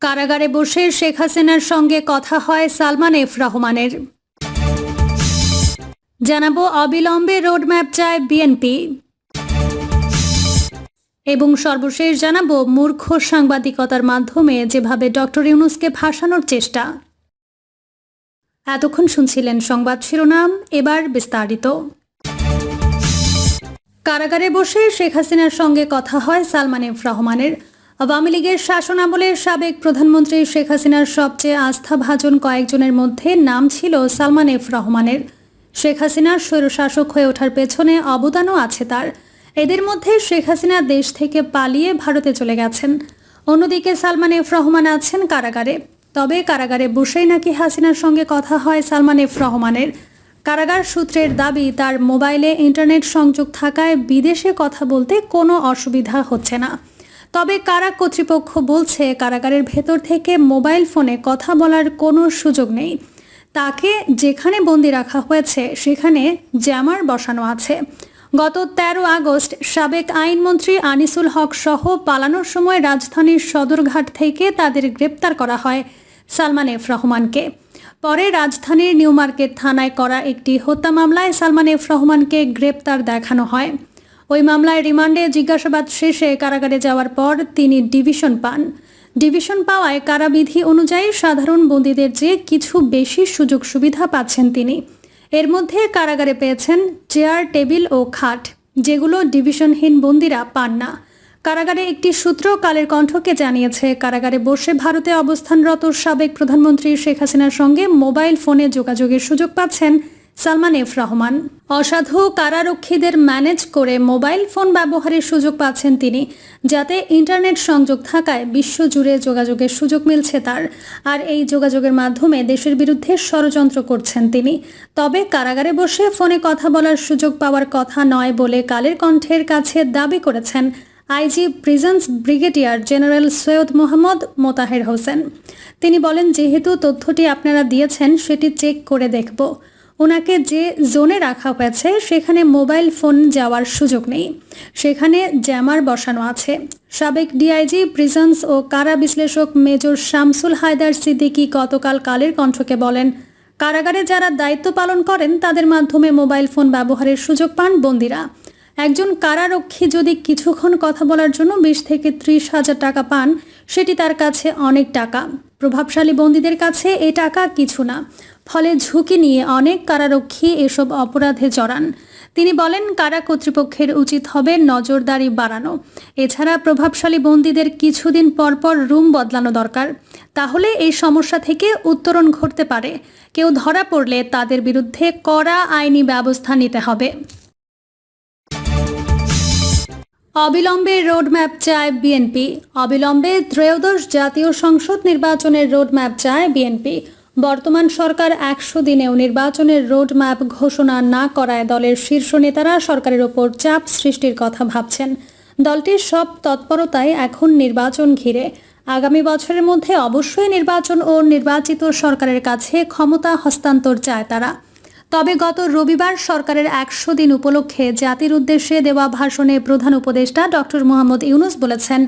কারাগারে বসে শেখ হাসিনার সঙ্গে কথা হয় সালমান এফ রহমানের। জানাব অবিলম্বে রোডম্যাপ চায় বিএনপি। এবং সর্বশেষ জানাব মূর্খ সাংবাদিকতার মাধ্যমে যেভাবে ডক্টর ইউনুসকে ফাঁসানোর চেষ্টা। এতক্ষণ শুনছিলেন সংবাদ শিরোনাম, এবার বিস্তারিত। কারাগারে বসে শেখ হাসিনার সঙ্গে কথা হয় সালমান এফ রহমানের। আওয়ামী লীগের শাসনামলের সাবেক প্রধানমন্ত্রী শেখ হাসিনার সবচেয়ে আস্থাভাজন কয়েকজনের মধ্যে নাম ছিল সালমান এফ রহমানের। শেখ হাসিনার স্বৈরশাসক হয়ে ওঠার পেছনে অবদানও আছে তার। এদের মধ্যে শেখ হাসিনা দেশ থেকে পালিয়ে ভারতে চলে গেছেন। অন্যদিকে সালমান এফ রহমান আছেন কারাগারে। তবে কারাগারে বসেই নাকি হাসিনার সঙ্গে কথা হয় সালমান এফ রহমানের। কারাগার সূত্রের দাবি, তার মোবাইলে ইন্টারনেট সংযোগ থাকায় বিদেশে কথা বলতে কোনো অসুবিধা হচ্ছে না। তবে কারা কর্তৃপক্ষ বলছে কারাগারের ভেতর থেকে মোবাইল ফোনে কথা বলার কোনো সুযোগ নেই? তাকে যেখানে বন্দি রাখা হয়েছে, সেখানে জ্যামার বসানো আছে। গত তেরো আগস্ট সাবেক আইনমন্ত্রী আনিসুল হক সহ পালানোর সময় রাজধানীর সদরঘাট থেকে তাদের গ্রেপ্তার করা হয় সালমান এফ রহমানকে। পরে রাজধানীর নিউ মার্কেট থানায় করা একটি হত্যা মামলায় সালমান এফ রহমানকে গ্রেপ্তার দেখানো হয়। ওই মামলায় রিমান্ডে জিজ্ঞাসাবাদ শেষে কারাগারে যাওয়ার পর তিনি ডিভিশন পান। ডিভিশন পাওয়ায় কারাবিধি অনুযায়ী সাধারণ বন্দীদের চেয়ে কিছু বেশি সুযোগ সুবিধা পাচ্ছেন তিনি। এর মধ্যে কারাগারে পেয়েছেন চেয়ার, টেবিল ও খাট, যেগুলো ডিভিশনহীন বন্দীরা পান না। কারাগারে একটি সূত্র কালের কণ্ঠকে জানিয়েছে, কারাগারে বসে ভারতে অবস্থানরত সাবেক প্রধানমন্ত্রী শেখ হাসিনার সঙ্গে মোবাইল ফোনে যোগাযোগের সুযোগ পাচ্ছেন সালমান এফ রহমান। অসাধু কারারক্ষীদের ম্যানেজ করে মোবাইল ফোন ব্যবহারের সুযোগ পাচ্ছেন তিনি, যাতে ইন্টারনেট সংযোগ থাকায় বিশ্বজুড়ে যোগাযোগের সুযোগ মিলছে তার। আর এই যোগাযোগের মাধ্যমে দেশের বিরুদ্ধে ষড়যন্ত্র করছেন তিনি। তবে কারাগারে বসে ফোনে কথা বলার সুযোগ পাওয়ার কথা নয় বলে কালের কণ্ঠের কাছে দাবি করেছেন IG prisons brigadier general Syed Mohammad Motaher Hossain. তিনি বলেন, যেহেতু তথ্যটি আপনারা দিয়েছেন, সেটি চেক করে দেখব। ওনাকে যে জোনে রাখা হয়েছে, সেখানে মোবাইল ফোন যাওয়ার সুযোগ নেই। সেখানে জ্যামার বসানো আছে। সাবেক ডিআইজি প্রিজন্স ও কারা বিশ্লেষক মেজর শামসুল হায়দার সিদ্দিকী গতকাল কালের কণ্ঠকে বলেন, কারাগারে যারা দায়িত্ব পালন করেন, তাদের মাধ্যমে মোবাইল ফোন ব্যবহারের সুযোগ পান বন্দিরা। একজন কারারক্ষী যদি কিছুক্ষণ কথা বলার জন্য বিশ থেকে ত্রিশ হাজার টাকা পান, সেটি তার কাছে অনেক টাকা। প্রভাবশালী বন্দীদের কাছে এ টাকা কিছু না। ফলে ঝুঁকি নিয়ে অনেক কারারক্ষী এসব অপরাধে জড়ান। তিনি বলেন, কারা কর্তৃপক্ষের উচিত হবে নজরদারি বাড়ানো। এছাড়া প্রভাবশালী বন্দীদের কিছুদিন পরপর রুম বদলানো দরকার। তাহলে এই সমস্যা থেকে উত্তরণ ঘটতে পারে। কেউ ধরা পড়লে তাদের বিরুদ্ধে কড়া আইনি ব্যবস্থা নিতে হবে। অবিলম্বে রোডম্যাপ চায় বিএনপি। অবিলম্বে ত্রয়োদশ জাতীয় সংসদ নির্বাচনের রোডম্যাপ চায় বিএনপি। বর্তমান সরকার একশো দিনেও নির্বাচনের রোডম্যাপ ঘোষণা না করায় দলের শীর্ষ নেতারা সরকারের ওপর চাপ সৃষ্টির কথা ভাবছেন। দলটির সব তৎপরতায় এখন নির্বাচন ঘিরে। আগামী বছরের মধ্যে অবশ্যই নির্বাচন ও নির্বাচিত সরকারের কাছে ক্ষমতা হস্তান্তর চায় তারা। তবে গত রবিবার সরকারের একশো দিন উপলক্ষে জাতির উদ্দেশ্যে দেওয়া ভাষণে প্রধান উপদেষ্টা ডক্টর মোহাম্মদ ইউনুস বলেছেন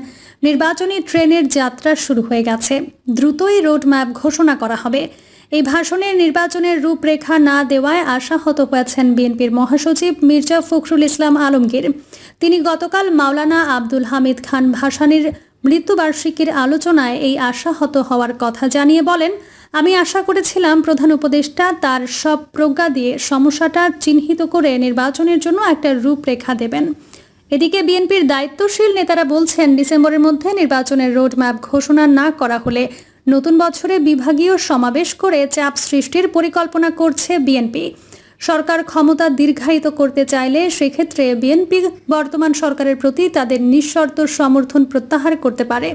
নির্বাচনী ট্রেনের যাত্রা শুরু হয়ে গেছে। দ্রুতই রোডম্যাপ ঘোষণা করা হবে। এই ভাষণে নির্বাচনের রূপরেখা না দেওয়ায় আশাহত হয়েছেন বিএনপির মহাসচিব মির্জা ফখরুল ইসলাম আলমগীর। তিনি গতকাল মাওলানা আব্দুল হামিদ খান ভাসানির মৃত্যুবার্ষিকীর আলোচনায় এই আশাহত হওয়ার কথা জানিয়ে বলেন, আমি আশা করেছিলাম প্রধান উপদেষ্টা তার সব প্রজ্ঞা দিয়ে সমস্যাটা চিহ্নিত করে নির্বাচনের জন্য একটা রূপরেখা দেবেন। এদিকে বিএনপির দায়িত্বশীল নেতারা বলছেন, ডিসেম্বরের মধ্যে নির্বাচনের রোডম্যাপ ঘোষণা না করা হলে নতুন বছরে বিভাগীয় সমাবেশ করে চাপ সৃষ্টির পরিকল্পনা করছে বিএনপি। সরকার ক্ষমতা দীর্ঘায়িত করতে চাইলে সেক্ষেত্রে বিএনপি বর্তমান সরকারের প্রতি তাদের নিঃশর্ত সমর্থন প্রত্যাহার করতে পারে।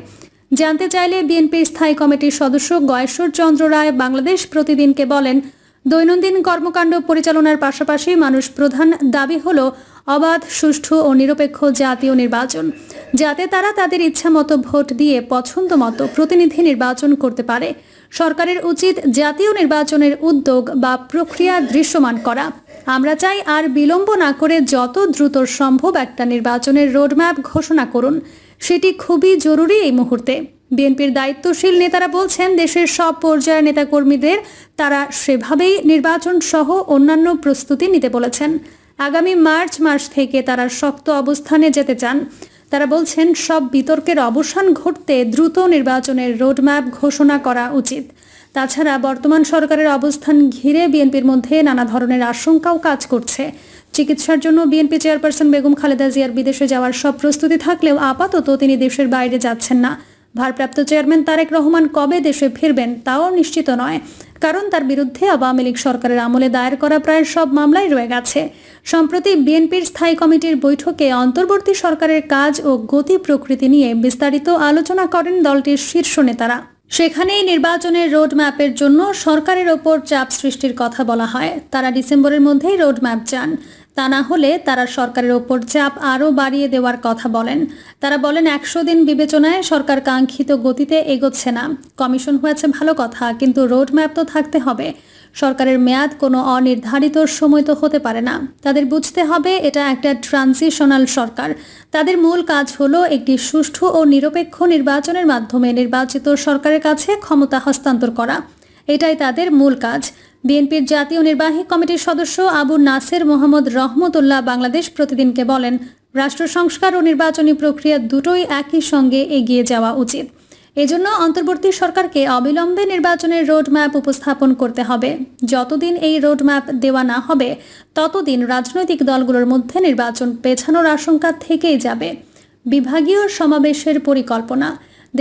জানতে চাইলে বিএনপির স্থায়ী কমিটির সদস্য গয়েশ্বর চন্দ্র রায় বাংলাদেশ প্রতিদিনকে বলেন, দৈনন্দিন কর্মকাণ্ড পরিচালনার পাশাপাশি মানুষ প্রধান দাবি হল অবাধ, সুষ্ঠু ও নিরপেক্ষ জাতীয় নির্বাচন, যাতে তারা তাদের ইচ্ছা মতো ভোট দিয়ে পছন্দ মতো প্রতিনিধি নির্বাচন করতে পারে। সরকারের উচিত জাতীয় নির্বাচনের উদ্যোগ বা প্রক্রিয়া দৃশ্যমান করা। আমরা চাই আর বিলম্ব না করে যত দ্রুত সম্ভব একটা নির্বাচনের রোডম্যাপ ঘোষণা করুন। সেটি খুবই জরুরি এই মুহূর্তে। বিএনপির দায়িত্বশীল নেতারা বলছেন, দেশের সব পর্যায়ের নেতাকর্মীদের তারা সেভাবেই নির্বাচন সহ অন্যান্য প্রস্তুতি নিতে বলেছেন। আগামী মার্চ মাস থেকে তারা শক্ত অবস্থানে যেতে চান। তারা বলছেন, সব বিতর্কের অবসান ঘটতে দ্রুত নির্বাচনের রোডম্যাপ ঘোষণা করা উচিত। তাছাড়া বর্তমান সরকারের অবস্থান ঘিরে বিএনপির মধ্যে নানা ধরনের আশঙ্কাও কাজ করছে। চিকিৎসার জন্য বিএনপি চেয়ারপারসন বেগম খালেদা জিয়ার বিদেশে যাওয়ার সব প্রস্তুতি থাকলেও আপাতত তিনি দেশের বাইরে যাচ্ছেন না। ভারপ্রাপ্ত চেয়ারম্যান তারেক রহমান কবে দেশে ফিরবেন তাও নিশ্চিত নয়। কারণ তার বিরুদ্ধে আওয়ামী লীগ সরকারের আমলে দায়ের করা প্রায় সব মামলায় রয়ে গেছে। সম্প্রতি বিএনপির স্থায়ী কমিটির বৈঠকে অন্তর্বর্তী সরকারের কাজ ও গতি প্রকৃতি নিয়ে বিস্তারিত আলোচনা করেন দলটির শীর্ষ নেতারা। সেখানেই নির্বাচনের রোড ম্যাপের জন্য সরকারের ওপর চাপ সৃষ্টির কথা বলা হয়। তারা ডিসেম্বরের মধ্যেই রোড ম্যাপ চান। তা না হলে তারা সরকারের ওপর চাপ আরও বাড়িয়ে দেওয়ার কথা বলেন। তারা বলেন, একশো দিন বিবেচনায় সরকার কাঙ্ক্ষিত গতিতে এগোচ্ছে না। কমিশন হয়েছে ভালো কথা, কিন্তু রোড ম্যাপ তো থাকতে হবে। সরকারের মেয়াদ কোনো অনির্ধারিত সময় তো হতে পারে না। তাদের বুঝতে হবে, এটা একটা ট্রানজিশনাল সরকার। তাদের মূল কাজ হলো একটি সুষ্ঠু ও নিরপেক্ষ নির্বাচনের মাধ্যমে নির্বাচিত সরকারের কাছে ক্ষমতা হস্তান্তর করা। এটাই তাদের মূল কাজ। বিএনপির জাতীয় নির্বাহী কমিটির সদস্য আবু নাসের মোহাম্মদ রহমতুল্লাহ বাংলাদেশ প্রতিদিনকে বলেন, রাষ্ট্র সংস্কার ও নির্বাচনী প্রক্রিয়া দুটোই একই সঙ্গে এগিয়ে যাওয়া উচিত। এজন্য অন্তর্বর্তী সরকারকে অবিলম্বে নির্বাচনের রোডম্যাপ উপস্থাপন করতে হবে। যতদিন এই রোডম্যাপ দেওয়া না হবে, ততদিন রাজনৈতিক দলগুলোর মধ্যে নির্বাচন পেছানোর আশঙ্কা থেকেই যাবে। বিভাগীয় সমাবেশের পরিকল্পনা।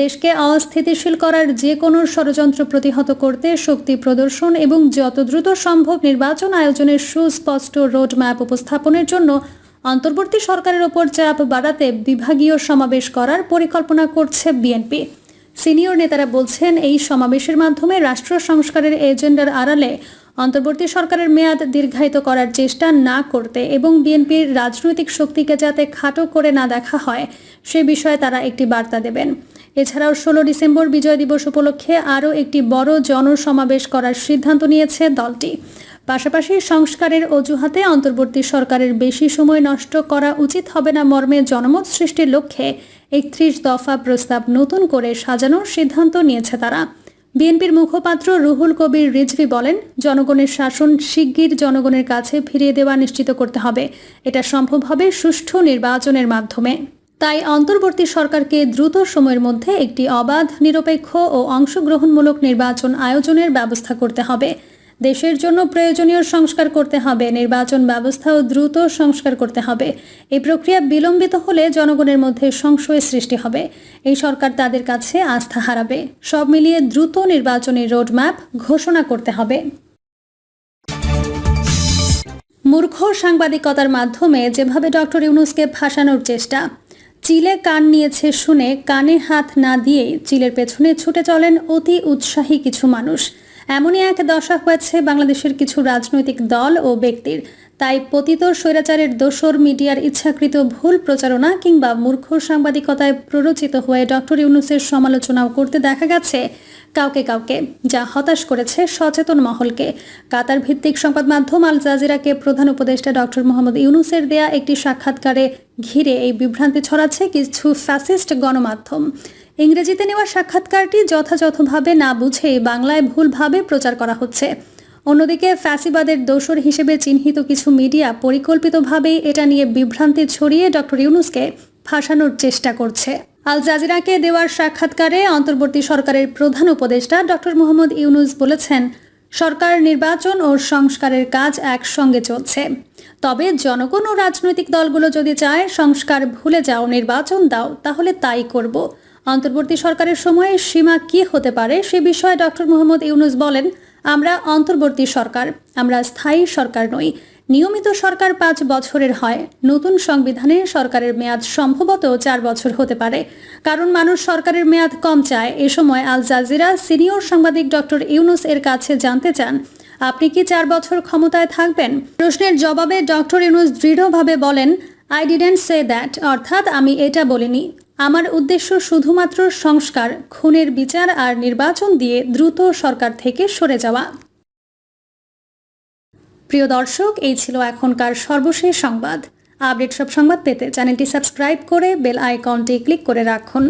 দেশকে অস্থিতিশীল করার যে কোনো ষড়যন্ত্র প্রতিহত করতে শক্তি প্রদর্শন এবং যত দ্রুত সম্ভব নির্বাচন আয়োজনের সুস্পষ্ট রোডম্যাপ উপস্থাপনের জন্য অন্তর্বর্তী সরকারের ওপর চাপ বাড়াতে বিভাগীয় সমাবেশ করার পরিকল্পনা করছে বিএনপি। সিনিয়র নেতারা বলছেন, এই সমাবেশের মাধ্যমে রাষ্ট্র সংস্কারের এজেন্ডার আড়ালে অন্তর্বর্তী সরকারের মেয়াদ দীর্ঘায়িত করার চেষ্টা না করতে এবং বিএনপির রাজনৈতিক শক্তিকে যাতে খাটো করে না দেখা হয়, সে বিষয়ে তারা একটি বার্তা দেবেন। এছাড়াও ষোলো ডিসেম্বর বিজয় দিবস উপলক্ষে আরও একটি বড় জনসমাবেশ করার সিদ্ধান্ত নিয়েছে দলটি। পাশাপাশি সংস্কারের অজুহাতে অন্তর্বর্তী সরকারের বেশি সময় নষ্ট করা উচিত হবে না মর্মে জনমত সৃষ্টির লক্ষ্যে একত্রিশ দফা প্রস্তাব নতুন করে সাজানোর সিদ্ধান্ত নিয়েছে তারা। বিএনপির মুখপাত্র রুহুল কবির রিজভি বলেন, জনগণের শাসন শিগগির জনগণের কাছে ফিরিয়ে দেওয়া নিশ্চিত করতে হবে। এটা সম্ভব হবে সুষ্ঠু নির্বাচনের মাধ্যমে। তাই অন্তর্বর্তী সরকারকে দ্রুত সময়ের মধ্যে একটি অবাধ, নিরপেক্ষ ও অংশগ্রহণমূলক নির্বাচন আয়োজনের ব্যবস্থা করতে হবে। দেশের জন্য প্রয়োজনীয় সংস্কার করতে হবে, নির্বাচন ব্যবস্থাও দ্রুত সংস্কার করতে হবে। এই প্রক্রিয়া বিলম্বিত হলে জনগণের মধ্যে সংশয় সৃষ্টি হবে। এই সরকার তাদের কাছে আস্থা হারাবে। সব মিলিয়ে দ্রুত নির্বাচনী রোডম্যাপ ঘোষণা করতে হবে। মূর্খ সাংবাদিকতার মাধ্যমে যেভাবে ডক্টর ইউনুসকে ফাঁসানোর চেষ্টা চিলে কান নিয়েছে শুনে কানে হাত না দিয়ে চিলের পেছনে ছুটে চলেন অতি উৎসাহী কিছু মানুষ। এমনই এক দশা হয়েছে বাংলাদেশের কিছু রাজনৈতিক দল ও ব্যক্তির। তাই পতিত স্বৈরাচারের দোসর মিডিয়ার ইচ্ছাকৃত ভুল প্রচারণা কিংবা মূর্খ সাংবাদিকতায় প্ররোচিত হয়ে ডক্টর ইউনুসের সমালোচনাও করতে দেখা গেছে। কাউকে কাউকে যা হতাশ করেছে সচেতন মহলকে। কাতার ভিত্তিক সংবাদ মাধ্যম আল জাজিরাকে প্রধান উপদেষ্টা ডক্টর মোহাম্মদ ইউনুসের দেয়া একটি সাক্ষাৎকারে ঘিরে এই বিভ্রান্তি ছড়াচ্ছে কিছু ফ্যাসিস্ট গণমাধ্যম। ইংরেজিতে নেওয়া সাক্ষাৎকারটি যথাযথভাবে না বুঝে বাংলায় ভুলভাবে প্রচার করা হচ্ছে। অন্যদিকে ফ্যাসিবাদের দোষর হিসেবে চিহ্নিত কিছু মিডিয়া পরিকল্পিতভাবেই এটা নিয়ে বিভ্রান্তি ছড়িয়ে ডক্টর ইউনুসকে ফাঁসানোর চেষ্টা করছে। আল জাজিরাকে দেওয়ার সাক্ষাৎকারে অন্তর্বর্তী সরকারের প্রধান উপদেষ্টা ডক্টর মোহাম্মদ ইউনুস বলেছেন, সরকার নির্বাচন ও সংস্কারের কাজ একসঙ্গে চলছে। তবে জনগণ ও রাজনৈতিক দলগুলো যদি চায় সংস্কার ভুলে যাও, নির্বাচন দাও, তাহলে তাই করব। অন্তর্বর্তী সরকারের সময়ে সীমা কি হতে পারে সে বিষয়ে ডক্টর মোহাম্মদ ইউনুস বলেন আমরা অন্তর্বর্তী সরকার, আমরা স্থায়ী সরকার নই। নিয়মিত সরকার পাঁচ বছরের হয়। নতুন সংবিধানে সরকারের মেয়াদ সম্ভবত চার বছর হতে পারে। কারণ মানুষ সরকারের মেয়াদ কম চায়। এ সময় আল জাজিরা সিনিয়র সাংবাদিক ডক্টর ইউনুস এর কাছে জানতে চান, আপনি কি চার বছর ক্ষমতায় থাকবেন? প্রশ্নের জবাবে ডক্টর ইউনুস দৃঢ়ভাবে বলেন আই ডিডেন্ট সে দ্যাট অর্থাৎ আমি এটা বলিনি। আমার উদ্দেশ্য শুধুমাত্র সংস্কার, খুনের বিচার আর নির্বাচন দিয়ে দ্রুত সরকার থেকে সরে যাওয়া। প্রিয় দর্শক, এই ছিল এখনকার সর্বশেষ সংবাদ। আপডেট সব সংবাদ পেতে চ্যানেলটি সাবস্ক্রাইব করে বেল আইকনটি ক্লিক করে রাখুন।